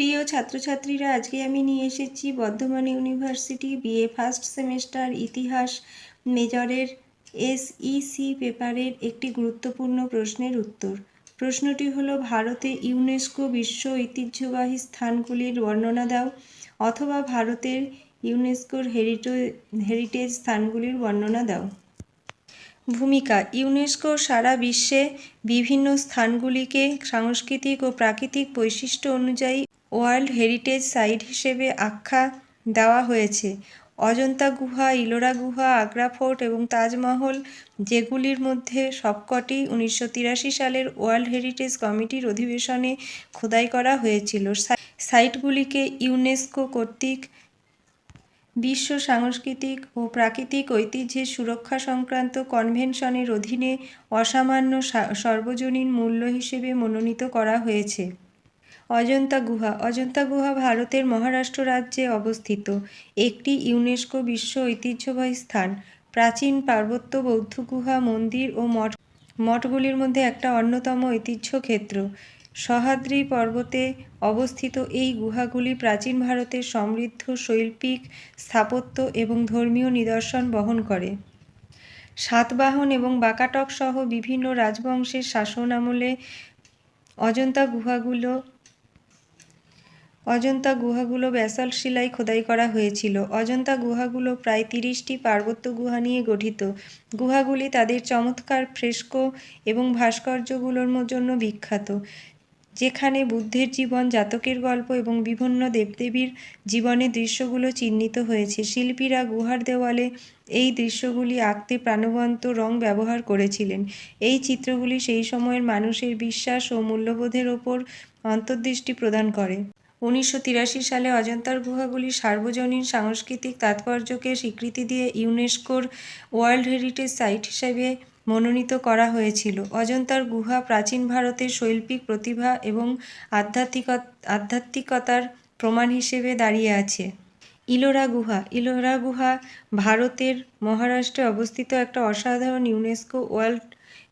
প্রিয় ছাত্রছাত্রীরা, আজকে আমি নিয়ে এসেছি Bardhaman university BA first semester ইতিহাস মেজরের এসইসি পেপারের একটি গুরুত্বপূর্ণ প্রশ্নের উত্তর। প্রশ্নটি হলো, ভারতে ইউনেস্কো বিশ্ব ঐতিহ্যবাহী স্থানগুলির বর্ণনা দাও, অথবা ভারতের ইউনেস্কোর হেরিটো হেরিটেজ স্থানগুলির বর্ণনা দাও। ভূমিকা, ইউনেস্কো সারা বিশ্বে বিভিন্ন স্থানগুলিকে সাংস্কৃতিক ও প্রাকৃতিক বৈশিষ্ট্য অনুযায়ী ওয়ার্ল্ড হেরিটেজ সাইট হিসেবে আখ্যা দেওয়া হয়েছে। অজন্তা গুহা, ইলোরা গুহা, আগ্রা ফোর্ট এবং তাজমহল, যেগুলির মধ্যে সবকটি উনিশশো তিরাশি সালের ওয়ার্ল্ড হেরিটেজ কমিটির অধিবেশনে খোদাই করা হয়েছিল। সাইটগুলিকে ইউনেস্কো কর্তৃক বিশ্ব সাংস্কৃতিক ও প্রাকৃতিক ঐতিহ্যের সুরক্ষা সংক্রান্ত কনভেনশনের অধীনে অসামান্য সর্বজনীন মূল্য হিসেবে মনোনীত করা হয়েছে। অজন্তা গুহা। অজন্তা গুহা ভারতের মহারাষ্ট্র রাজ্যে অবস্থিত। একটি ইউনেস্কো বিশ্ব ঐতিহ্যবাহী স্থান। প্রাচীন পার্বত্য বৌদ্ধ গুহা, মন্দির ও মঠ মঠগুলির মধ্যে একটা অন্যতম ঐতিহ্য ক্ষেত্র সহ্যাদ্রি পর্বতে অবস্থিত এই গুহাগুলি প্রাচীন ভারতের সমৃদ্ধ শৈল্পিক স্থাপত্য এবং ধর্মীয় নিদর্শন বহন করে। সাতবাহন এবং বাকাটক সহ বিভিন্ন রাজবংশের শাসন আমলে অজন্তা গুহাগুলো অজন্তা গুহাগুলো ব্যাসল্ট শিলায় খোদাই করা হয়েছিল। অজন্তা গুহাগুলো প্রায় তিরিশটি পার্বত্য গুহা নিয়ে গঠিত। গুহাগুলি তাদের চমৎকার, ফ্রেস্কো এবং ভাস্কর্যগুলোর জন্য বিখ্যাত, যেখানে বুদ্ধের জীবন, জাতকের গল্প এবং বিভিন্ন দেবদেবীর জীবনের দৃশ্যগুলো চিহ্নিত হয়েছে। শিল্পীরা গুহার দেওয়ালে এই দৃশ্যগুলি আঁকতে প্রাণবন্ত রং ব্যবহার করেছিলেন। এই চিত্রগুলি সেই সময়ের মানুষের বিশ্বাস ও মূল্যবোধের ওপর অন্তর্দৃষ্টি প্রদান করে। উনিশশো তিরাশি সালে অজন্তার গুহাগুলি সার্বজনীন সাংস্কৃতিক তাৎপর্যকে স্বীকৃতি দিয়ে ইউনেস্কোর ওয়ার্ল্ড হেরিটেজ সাইট হিসেবে মনোনীত করা হয়েছিল। অজন্তার গুহা প্রাচীন ভারতের শৈল্পিক প্রতিভা এবং আধ্যাত্মিক, আধ্যাত্মিকতার প্রমাণ হিসেবে দাঁড়িয়ে আছে। ইলোরা গুহা ইলোরা গুহা ভারতের মহারাষ্ট্রে অবস্থিত একটা অসাধারণ ইউনেস্কো ওয়ার্ল্ড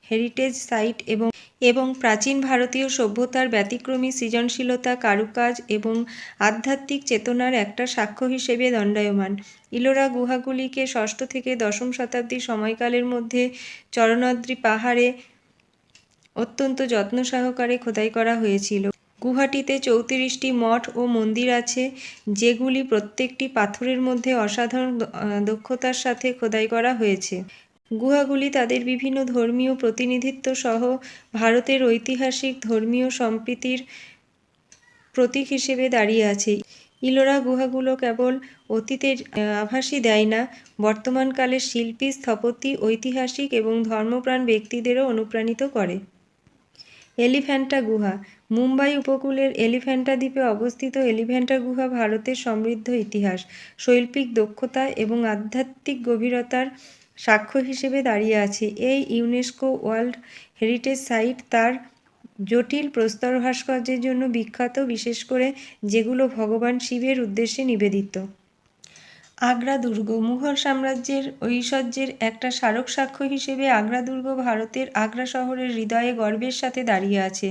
হেরিটেজ সাইট এবং এবং প্রাচীন ভারতীয় সভ্যতার ব্যতিক্রমী সৃজনশীলতা, কারুকাজ এবং আধ্যাত্মিক চেতনার একটা সাক্ষ্য হিসেবে দণ্ডায়মান। ইলোরা গুহাগুলিকে ষষ্ঠ থেকে দশম শতাব্দীর সময়কালের মধ্যে চরণদ্রি পাহাড়ে অত্যন্ত যত্ন সহকারে খোদাই করা হয়েছিল। গুহাটিতে চৌত্রিশটি মঠ ও মন্দির আছে, যেগুলি প্রত্যেকটি পাথরের মধ্যে অসাধারণ দক্ষতার সাথে খোদাই করা হয়েছে। গুহাগুলি তাদের বিভিন্ন ধর্মীয় প্রতিনিধিত্ব সহ ভারতের ঐতিহাসিক ধর্মীয় সম্প্রীতির প্রতীক হিসেবে দাঁড়িয়ে আছে। ইলোরা গুহাগুলো কেবল অতীতের আভাসই দেয় না বর্তমানকালের শিল্পী, স্থপতি, ঐতিহাসিক এবং ধর্মপ্রাণ ব্যক্তিদেরও অনুপ্রাণিত করে। এলিফ্যান্টা গুহা, মুম্বাই উপকূলের এলিফ্যান্টা দ্বীপে অবস্থিত এলিফ্যান্টা গুহা ভারতের সমৃদ্ধ ইতিহাস। শৈল্পিক দক্ষতা এবং আধ্যাত্মিক গভীরতার সাক্ষ্য হিসেবে দাঁড়িয়ে আছে। এই ইউনেস্কো ওয়ার্ল্ড হেরিটেজ সাইট তার জটিল প্রস্তর ভাস্কর্যের জন্য বিখ্যাত, বিশেষ করে যেগুলো ভগবান শিবের উদ্দেশ্যে নিবেদিত। আগ্রা দুর্গ, মুঘল সাম্রাজ্যের ঐশ্বর্যের একটা স্মারক সাক্ষ্য হিসেবে আগ্রা দুর্গ ভারতের আগ্রা শহরের হৃদয়ে গর্বের সাথে দাঁড়িয়ে আছে।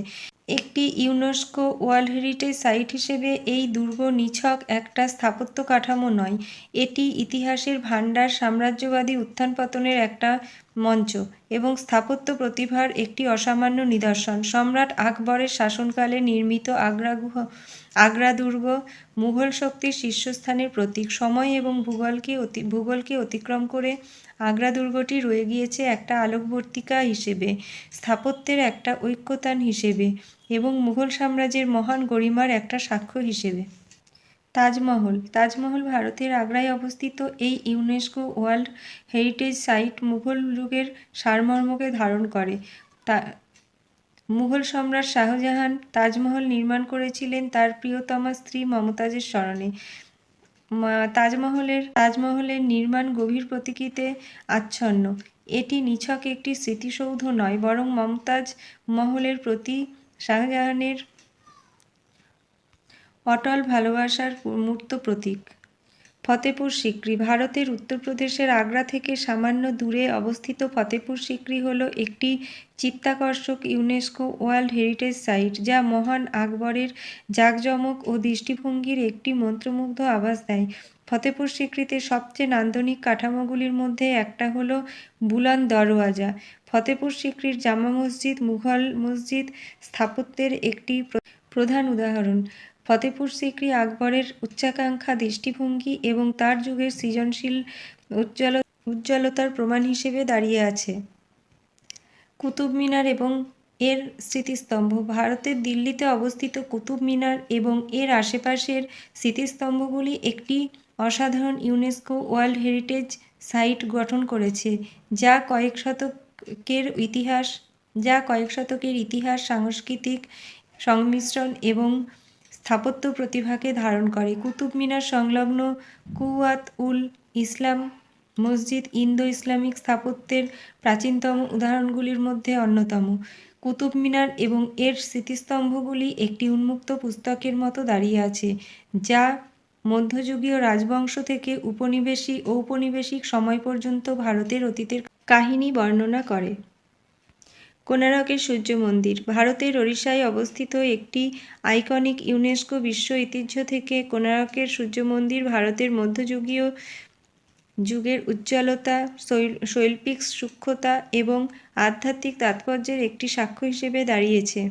একটি ইউনেস্কো ওয়ার্ল্ড হেরিটেজ সাইট হিসেবে এই দুর্গ নিছক একটা স্থাপত্য কাঠামো নয়, এটি ইতিহাসের ভাণ্ডার, সাম্রাজ্যবাদী উত্থান পতনের একটা মঞ্চ এবং স্থাপত্য প্রতিভার একটি অসামান্য নিদর্শন। সম্রাট আকবরের শাসনকালে নির্মিত আগ্রা গুহ আগ্রা দুর্গ মুঘল শক্তির শীর্ষস্থানের প্রতীক। সময় এবং ভূগোলকে অতি, ভূগোলকে অতিক্রম করে আগ্রা দুর্গটি রয়ে গিয়েছে একটা আলোকবর্তিকা হিসেবে, স্থাপত্যের একটা ঐক্যতান হিসেবে এবং মুঘল সাম্রাজ্যের মহান গরিমার একটা সাক্ষ্য হিসেবে। তাজমহল। তাজমহল ভারতের আগ্রায় অবস্থিত এই UNESCO world heritage site Mughal যুগের সারমর্মকে ধারণ করে। তা, মুঘল সম্রাট শাহজাহান তাজমহল নির্মাণ করেছিলেন তার প্রিয়তমা স্ত্রী মমতাজের স্মরণে। তাজমহলের তাজমহলের নির্মাণ গভীর প্রতীকীতে আচ্ছন্ন। এটি নিছক একটি স্মৃতিসৌধ নয়, বরং মমতাজ মহলের প্রতি শাহজাহানের অটল ভালোবাসার মূর্ত প্রতীক। ফতেপুর সিক্রি ভারতের উত্তরপ্রদেশের আগ্রা থেকে সামান্য দূরে অবস্থিত ফতেপুর সিক্রি হল একটি চিত্তাকর্ষক ইউনেস্কো ওয়ার্ল্ড হেরিটেজ সাইট যা মহান আকবরের জাঁকজমক ও দৃষ্টিভঙ্গির একটি মন্ত্রমুগ্ধ আভাস দেয়। ফতেপুর সিক্রিতে সবচেয়ে নান্দনিক কাঠামোগুলির মধ্যে একটা হল বুলন্দ দরওয়াজা। ফতেপুর সিক্রির জামা মসজিদ মুঘল মসজিদ স্থাপত্যের একটি প্রধান উদাহরণ। ফতেপুর সিক্রি আকবরের উচ্চাকাঙ্ক্ষা দৃষ্টিভঙ্গি এবং তার যুগের সৃজনশীল উজ্জ্বল, উজ্জ্বলতার প্রমাণ হিসেবে দাঁড়িয়ে আছে। কুতুব মিনার এবং এর স্মৃতিস্তম্ভ। ভারতের দিল্লিতে অবস্থিত কুতুব মিনার এবং এর আশেপাশের স্মৃতিস্তম্ভগুলি একটি অসাধারণ ইউনেস্কো ওয়ার্ল্ড হেরিটেজ সাইট গঠন করেছে, যা কয়েক শতকের ইতিহাস, যা কয়েক শতকের ইতিহাস, সাংস্কৃতিক সংমিশ্রণ এবং স্থাপত্য প্রতিভাকে ধারণ করে। কুতুব মিনার সংলগ্ন কুওয়াত উল ইসলাম মসজিদ ইন্দো ইসলামিক স্থাপত্যের প্রাচীনতম উদাহরণগুলির মধ্যে অন্যতম। কুতুব মিনার এবং এর স্মৃতিস্তম্ভগুলি একটি উন্মুক্ত পুস্তকের মতো দাঁড়িয়ে আছে, যা মধ্যযুগীয় রাজবংশ থেকে উপনিবেশী ঔপনিবেশিক সময় পর্যন্ত ভারতের অতীতের কাহিনী বর্ণনা করে। কোনারকের সূর্য মন্দির। ভারতের ওড়িশায় অবস্থিত একটি আইকনিক ইউনেস্কো বিশ্ব ঐতিহ্য থেকে কোনারকের সূর্য মন্দির ভারতের মধ্যযুগীয় যুগের উজ্জ্বলতা শৈল্পিক সূক্ষ্মতা এবং আধ্যাত্মিক তাৎপর্যের একটি সাক্ষ্য হিসেবে দাঁড়িয়েছে।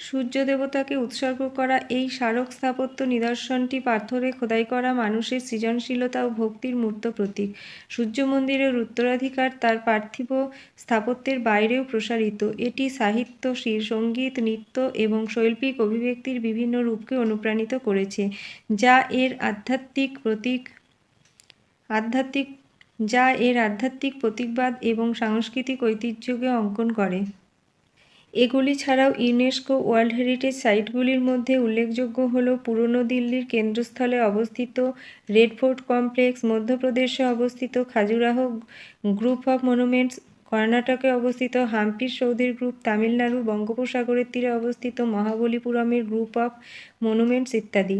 সূর্য দেবতাকে উৎসর্গ করা এই স্মারক স্থাপত্য নিদর্শনটি পাথরে খোদাই করা মানুষের সৃজনশীলতা ও ভক্তির মূর্ত প্রতীক। সূর্য মন্দিরের উত্তরাধিকার তার পার্থিব স্থাপত্যের বাইরেও প্রসারিত। এটি সাহিত্য সংগীত, নৃত্য এবং শৈল্পিক অভিব্যক্তির বিভিন্ন রূপকে অনুপ্রাণিত করেছে, যা এর আধ্যাত্মিক প্রতীক, আধ্যাত্মিক, যা এর আধ্যাত্মিক প্রতীকবাদ এবং সাংস্কৃতিক ঐতিহ্যকে অঙ্কন করে। এগুলি ছাড়াও ইউনেস্কো ওয়ার্ল্ড হেরিটেজ সাইটগুলির মধ্যে উল্লেখযোগ্য হল পুরনো দিল্লির কেন্দ্রস্থলে অবস্থিত রেড ফোর্ট কমপ্লেক্স, মধ্যপ্রদেশে অবস্থিত খাজুরাহ গ্রুপ অফ মনুমেন্টস, কর্ণাটকে অবস্থিত হাম্পির সৌধের গ্রুপ, তামিলনাড়ু বঙ্গোপসাগরের তীরে অবস্থিত মহাবলীপুরমের গ্রুপ অফ মনুমেন্টস ইত্যাদি।